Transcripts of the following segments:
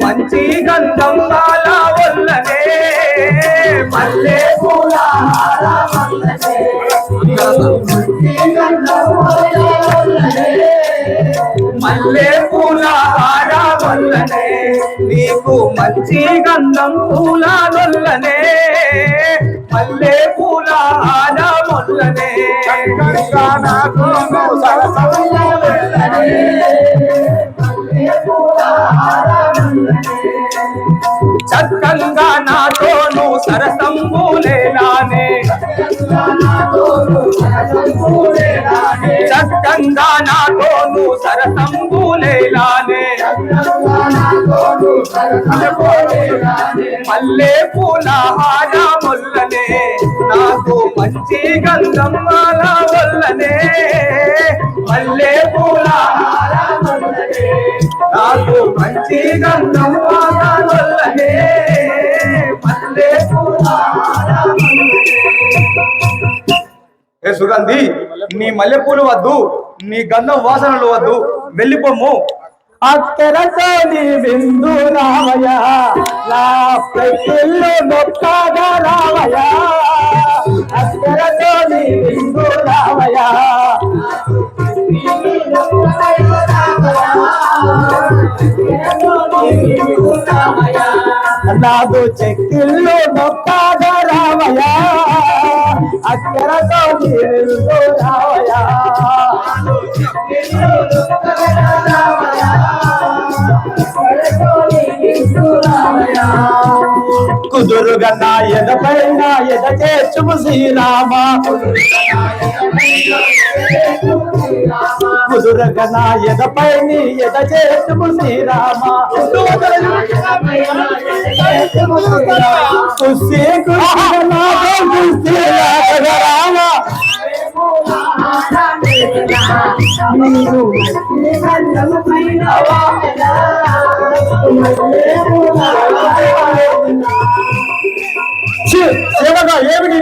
మంచి గంధం బాల వల్లనే మల్లె పూల మల్లె పూల హార వల్లనే. నీకు మంచి గంధం పూల వల్లనే మల్లె పూల హార వల్లనే. చక్కంగా నాతోను సరసంబులేలానే. చక్కంగా నాతోను సరసంబులేలానే మల్లె పూల హార మొల్లనే. నాకు మంచి గంధం మాల వల్లనే మల్లె పూల నాకు మంచి గంధం మాల వల్లనే మల్లె పూల హార ఏ సుగంధి నీ మల్లెపూలు వద్దు నీ గంధం వాసనలు వద్దు వెళ్ళిపోము. అక్కరతో నీ విందు రావయ నా ప్రతిల్లు నొక్కగా రావయ అక్కరతో బిందు విందు రావయ నాకు చెక్కిల్లు నొక్కగా రావయ అక్కరతో నీ విందు కుదురుగా నా ఎదపై నా ఎద చేర్చుము శ్రీరామ కుదురుగా ఎదపై నీ ఎద చేర్చుము శ్రీరామ. రామ సేవగా ఏమిటి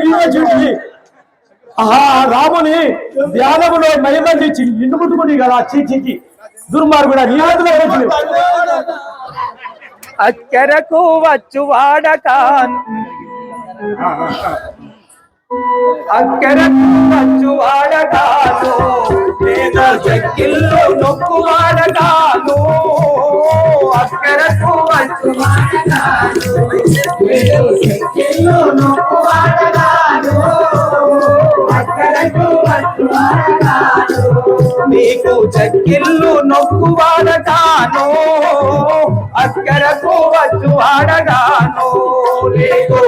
ఆహా రాముని ధ్యానములో మైబంధించి నిన్ను ముట్టుకుని కదా చీచికి దుర్మార్గుడా నీ చేతిలో వచ్చింది అక్కరకు వచ్చు వాడకాన్ అక్కరకు వచ్చు వాడకాను లేదా చెక్కిల్లో నొక్కు వాడకాను అక్కరకు వచ్చు వాడకాను చెక్కిల్లో నొక్కు వాడకాను అక్కరకు నీకు చెక్కిల్లు నొక్కు వాడగాను అక్కరకు వచ్చు వాడగాను. నీకు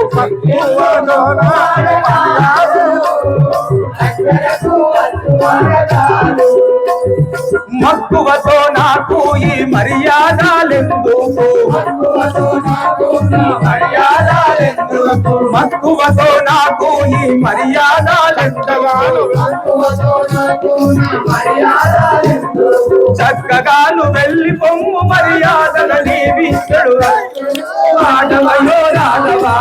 మక్కువతో నాకు ఈ మర్యాదలెందుకు? మక్కువతో నాకు ఈ మర్యాదలెందుకు? చక్కగాను వెళ్ళి పొమ్ము మర్యాదల నీవిస్తుడు ఆడవయో రాధవా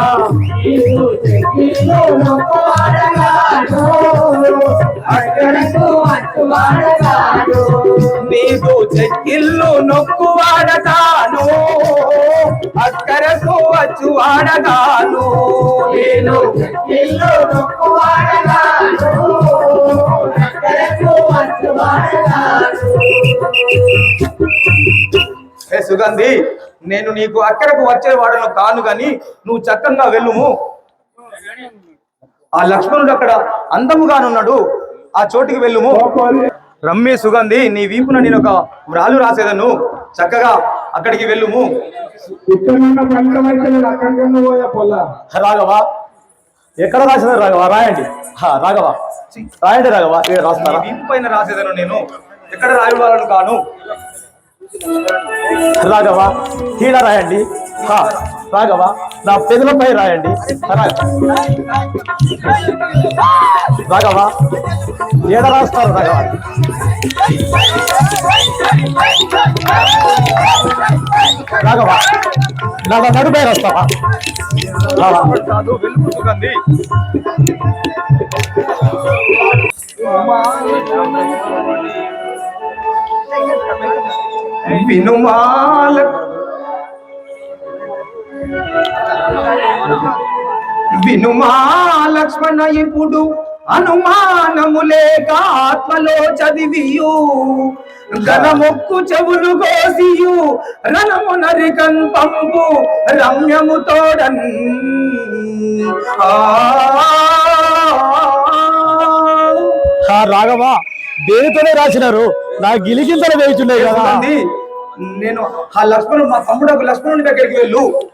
నీకు చెక్కిల్లు నొక్కు వాడతాను. అక్కరకు వచ్చు వాడగాను. నేను చెక్కిల్లు నొక్కు వాడగాను. ఏ సుగంధి నేను నీకు అక్కడకు వచ్చే వాడను కాను గాని నువ్వు చక్కగా వెళ్ళుము. ఆ లక్ష్మణుడు అక్కడ అందముగానున్నాడు. ఆ చోటికి వెళ్ళుము. రమ్మి సుగంధి నీ వీపున నేను ఒక వ్రాలు రాసేదను. చక్కగా అక్కడికి వెళ్ళుము. రాఘవ ఎక్కడ రాసిన రాఘవ రాయండి. హా, రాఘవ. రాయండి రాఘవ ఇక్కడ రాస్తారా? పైన రాసేదను నేను. ఎక్కడ రాయవాలను కాను రాఘవ ఈడ రాయండి. రాఘవ నా పెదలపై రాయండి. రాఘవ ఏడ రాస్తారు రాఘవ? రాఘవా రాఘవ వస్తావా? వినుమాల. ఇప్పుడు అనుమానము లేక ఆత్మలో చదివియు. ఘనముక్కు చెవులు కోసియు రణము నరికన్ పంపు రమ్యము తోడన్. ఆ. రాఘవ దేనితోనే రాసినారు? నా గిలిగింతలు వేయుచున్నాయి కదా. నేను ఆ లక్ష్మణుడు మా తమ్ముడు లక్ష్మణుడి దగ్గరికి వెళ్ళు.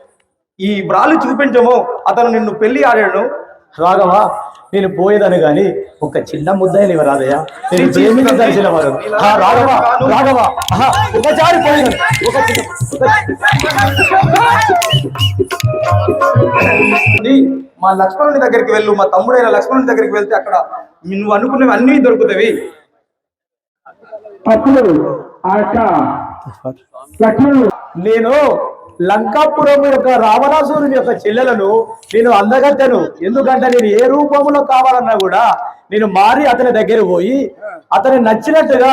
ఈ బ్రాలు చూపించము అతను నిన్ను పెళ్ళి ఆడాడు. రాఘవ నేను పోయేదని గాని ఒక చిన్న ముద్దాయి నీవు రాదయ్యా. నేను తెలిసిన వాడు ఆ రాఘవ రాఘవ. ఒకసారి ఒక. మా లక్ష్మణుడి దగ్గరికి వెళ్ళు మా తమ్ముడైన లక్ష్మణుడి దగ్గరికి వెళ్తే అక్కడ నువ్వు అనుకున్నవి అన్ని దొరుకుతాయి అప్పుడు లక్ష్మణుడు. నేను లంకాపురం యొక్క రావణాసురుని యొక్క చెల్లెలను నేను అందగట్టను ఎందుకంటే నేను ఏ రూపంలో కావాలన్నా కూడా నేను మారి అతని దగ్గర పోయి అతని నచ్చినట్టుగా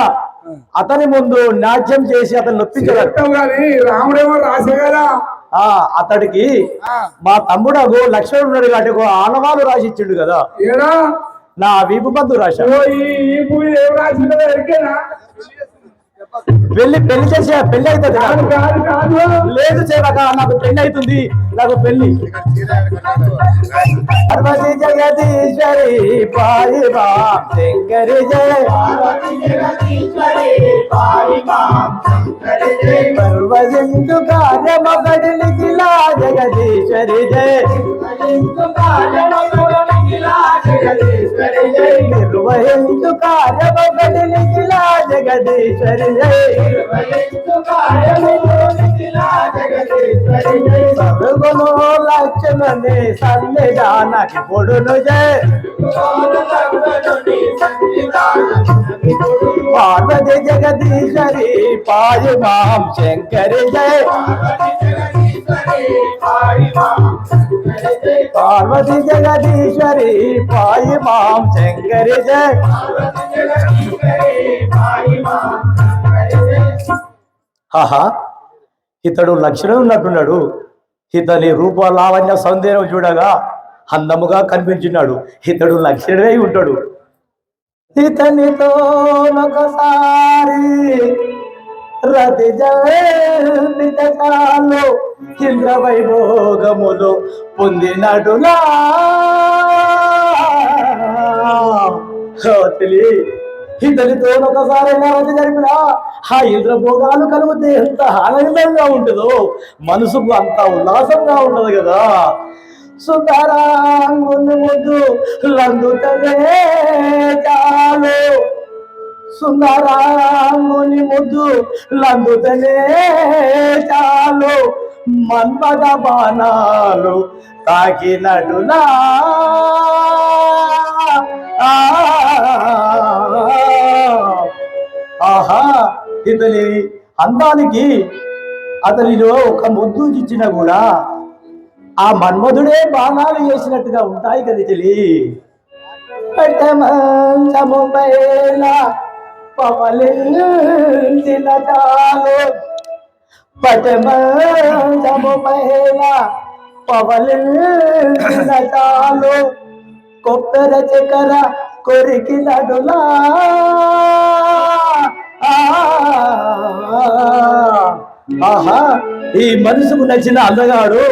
అతని ముందు నాట్యం చేసి అతను నొప్పించగలను ఆ అతడికి మా తమ్ముడు లక్ష్మణుడు ఉన్నాడు కాబట్టి ఒక ఆనవాలు రాసి ఇచ్చిండు కదా నా వీపు మందు రాశా. పెళ్ళి పెళ్ళి చేసే పెళ్ళి అవుతుంది లేదు చేవక నాకు పెళ్ళి అవుతుంది నాకు పెళ్ళి. పార్వతి జగదీశ్వరి పాయి రామ్ శంకరి జయ. పర్వజంతు కార్యమగడి నిఖిలా జగదీశ్వరి జయ. నిర్వహించు కార్యమగడి నిఖిలా జగదీశ్వరి. జయ సరుగును లక్ష్మణి సన్నిధానకి పొడును జయ పార్వతి జగదీశ్వరి పాయి మాం శంకరి జయ పార్వతి జగదీశ్వరి పాయి మాం శంకరి జయ. ఆహా ఇతడు లక్షణం ఉన్నట్టున్నాడు. ఇతని రూప లావణ్య సౌందర్యం చూడగా అందముగా కనిపించున్నాడు ఇతడు లక్షణమే ఉంటాడు. ఇతనితో ఒకసారి రతి చాలు ఇంద్ర వైభోగములు పొందినటులా తెలియ ఇతనితో ఒకసారి రతి జరిపిన ఆ ఇంద్రభోగాలు కలిగితే ఎంత ఆనందంగా ఉంటుందో మనసుకు అంత ఉల్లాసంగా ఉండదు కదా. సుందరాంగుని ముద్దు లందుతనే చాలు. సుందరాంగుని ముద్దు లందుతనే చాలు. మన్మద బాణాలు తాకినటులా ఆ, ఆహా ఇతని అందానికి అతనిలో ఒక ముద్దు ఇచ్చినా కూడా ఆ మన్మధుడే బాణాలు వేసినట్టుగా ఉంటాయి కదా చెలి. పెట్టమంచము పైన పవలించిన చాలు. పటమంచము పైన పవలించిన చాలు. కొబ్బర చక్కెర కొరికినడులా ఆహా ఈ మనసుకు నచ్చిన అందగాడు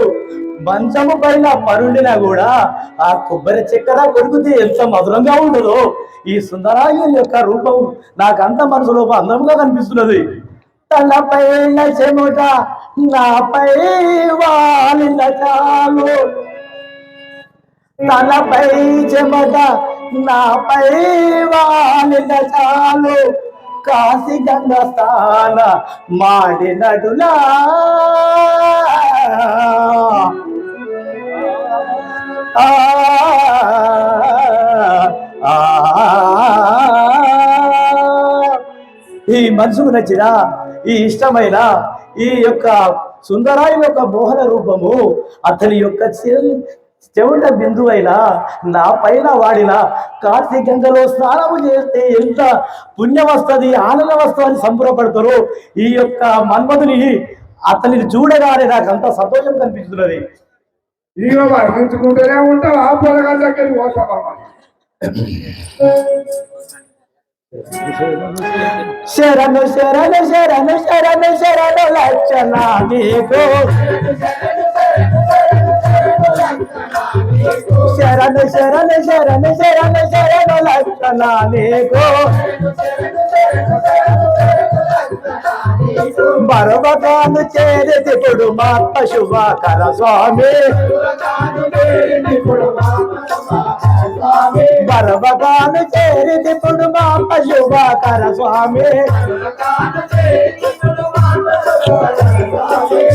మంచము పైన పరుండినా కూడా ఆ కొబ్బరి చక్కెర కొరికితే ఎంత మధురంగా ఉండదో ఈ సుందరాంగి యొక్క రూపం నాకు అంత మనసులో అందంగా కనిపిస్తున్నది. తలపైన చెముట నాపై వాలిన చాలు. తలపై చెమట నాపై వాలిన చాలు. కాశీ గంగా స్థాన మాడినడులా ఆ, ఈ మనసుకు నచ్చిన ఈ ఇష్టమైన ఈ యొక్క సుందరాయి యొక్క మోహన రూపము అతని యొక్క చె- చెవుట బిందువైన నా పైన వాడిన కార్తీక గంగలో స్నానము చేస్తే ఎంత పుణ్యం వస్తుంది ఆనందం వస్తుందని సంబరపడతారు ఈ యొక్క మన్మధుని అతనిని చూడగానే నాకు అంత సంతోషం కనిపిస్తున్నది ఉంటావు ఆ పోతావా శరణు శరణు శరణు శరణు శరణు లక్షణ నీకు శరణ శరణ శరణ శరణ శరణు లక్షణ నీకు. బరబకాను చేరితిప్పుడు మా శుభాకర స్వామి. బరబకాను చేరితిప్పుడు మా శుభాకర స్వామి.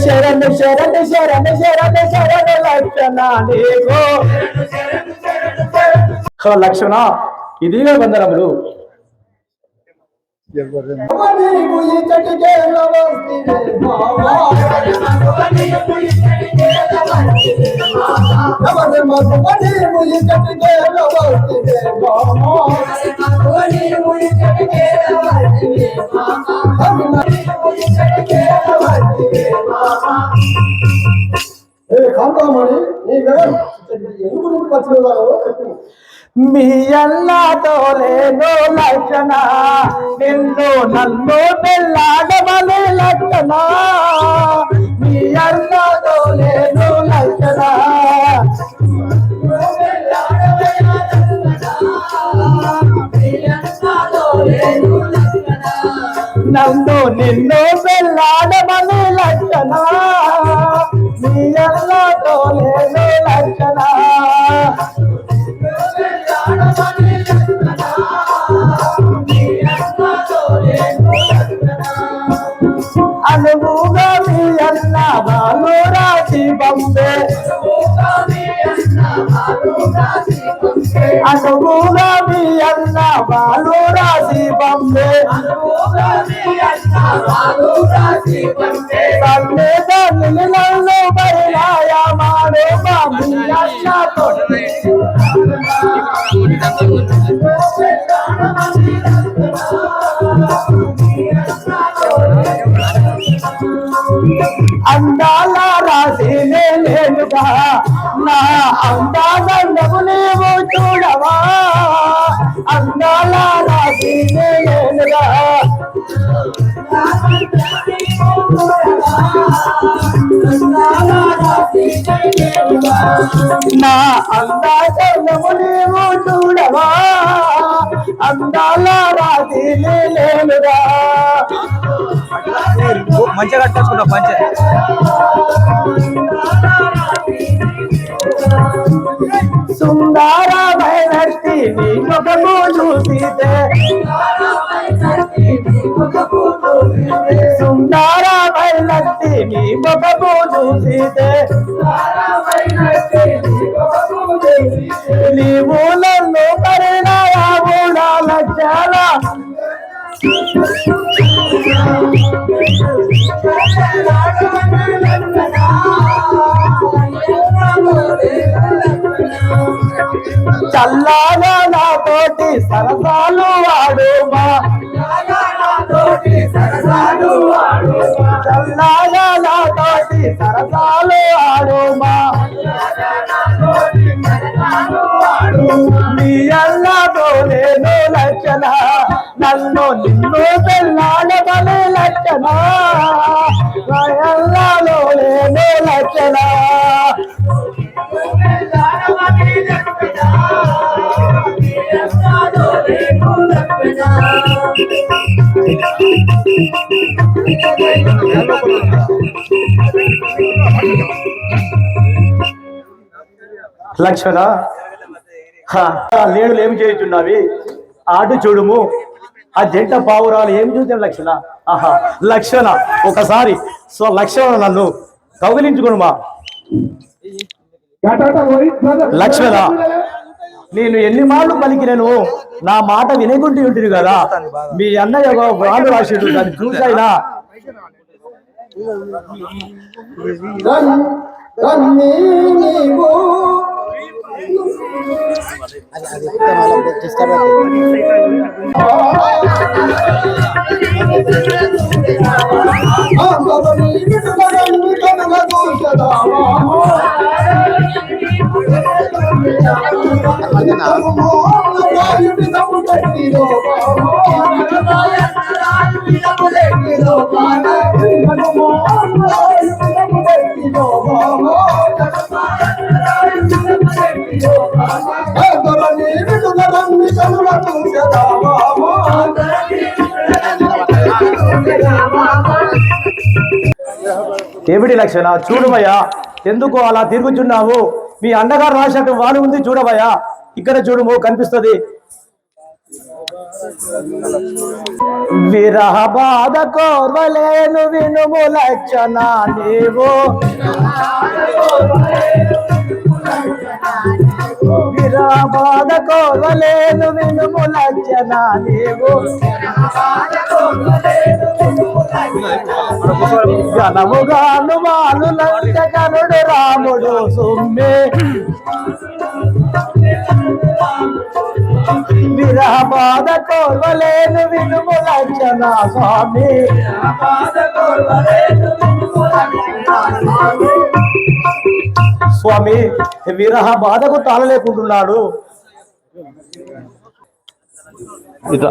శరణు శరణు శరణు శరణు శరణు లక్షణ నీకు? హో లక్షణ ఇదివే కాంతామణి నీ ఎందుకు నువ్వు పచ్చిదావు మీ అల్లాతో లేదో లక్షణ నిన్ను నన్ను పెళ్ళాడమని లక్షణ. మీ అల్లాతో లేదో లక్షణ నన్ను నిన్ను పెళ్ళాడమని లక్షణ. మీ అల్లాతో లక్షణ అనువుగా మీ అన్న బాలు రాసి పంపే అనువుగా మీ అన్న బాలు రాసి పంపే తల్లి తల్లి నన్ను బయలాయ మాడు మా మీ అన్నతో అందాల రాసి నేనుగా నా అందాదండము నీవు చూడవా. అందాల రాసి నేనుగా నా అందాదండము నీవు చూడవా. అందాల రాసి నేనుగా మంచిగా కట్టేసుకుంటాం మంచిగా. సుందరమైనట్టి నీ ముఖము చూసితే. సుందరమైనట్టి నీ ముఖము చూసితే. నీవు చల్లగా నాతోటి సరసాలు ఆడుమా చల్లగా నాతోటి సరసాలు ఆడుమా నీ అల్లాతో నేను లక్షణ నన్ను నిన్ను పెళ్ళాడమని లక్షణ లక్షణ. హా, ఆ లేడులు ఏమి చేయుచున్నావి? ఆటు చూడుము. ఆ జంట పావురాలు ఏమి చూసిన లక్షణ? ఆహా లక్షణ. ఒకసారి సో లక్షణ నన్ను కౌగిలించుకునుమా. లక్ష్మణ నేను ఎన్ని మాటలు పలికినను? నా మాట వినకుంటూ ఉంటుంది కదా. మీ అన్నయ్య ఒక వాడు రాసిండు దాన్ని చూసైనా ఆ. ఏమిటి లక్షణ చూడుమయ్యా ఎందుకు అలా తిరుగుచున్నావు? మీ అన్నగారు రాసినట్టు వాణి ఉంది చూడవయ్యా. ఇక్కడ చూడము కనిపిస్తుంది. విరహ బాధ కోరలేను వినుము లక్షణ నీవు బాధ కోరలేదు వినుము లక్షణ నీవు. ఘనముగాను వాలు కనుడు రాముడు సుమ్మే. విరహ బాధ కోర్వలేను వినుము లక్షణ స్వామి. స్వామి విరహ బాధకు తాళలేకుంటున్నాడు. ఇట్లా.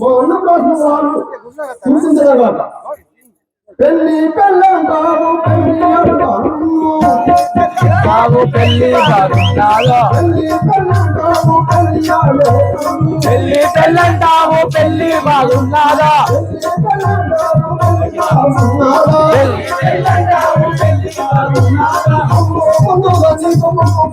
మా అన్న కోసం వారు పెళ్ళి అంటారు పెళ్ళి పెళ్ళంటావు పెళ్ళి ఆడేరు. పెళ్ళి పెళ్ళంటావు పెళ్ళి బాగున్నాగా ఓ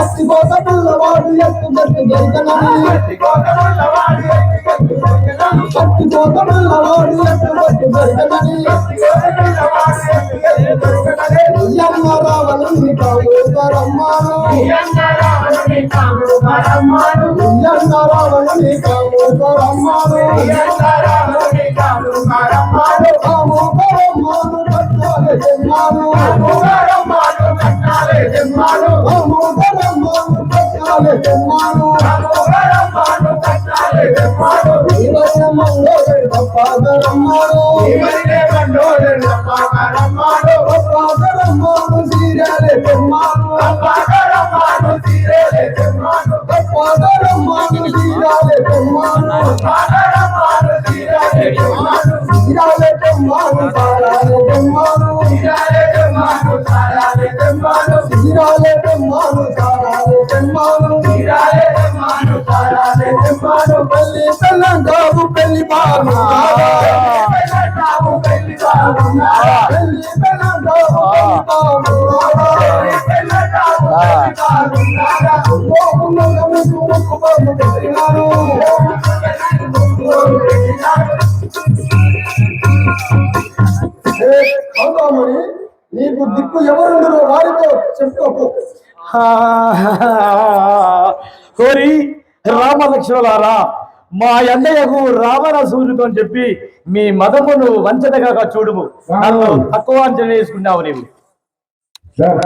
అస్తిపోత పిల్లవాడు ఎత్తు గట్టు దొరికనని అస్తిపోత పిల్లవాడు ఎత్తు గట్టు దొరికనని ఎన్న రావణుని కామోదరమ్మాను ఎన్న రావణుని కామోదరమ్మాను కామోదరమ్మాను పట్టాలే జన్మాను కామోదరమ్మాను జన్మాను ఇవన్న మంగళ పాదరమ్మాను పాదరమ్మాను సీరాలే జన్మాను పాదరమ్మాను సీరాలే జన్మాను సీరాలే జన్మాను సారాలే జన్మాను సీరాలే జన్మాను సారాలే జన్మాను పెళ్ళి పెళ్ళంటావు పెళ్ళి బాగు పెళ్ళి పెళ్ళంటావు అవుతామని నీకు దిక్కు ఎవరుండరో వారితో చెప్పుకోకు. కోరి రామ లక్ష్మణారా మా అన్నయ్యకు రావణ సూర్యుడు అని చెప్పి మీ మదమును వంచనగా చూడుము. నన్ను తక్కువ అంచనా వేసుకున్నావు నీవు. సార్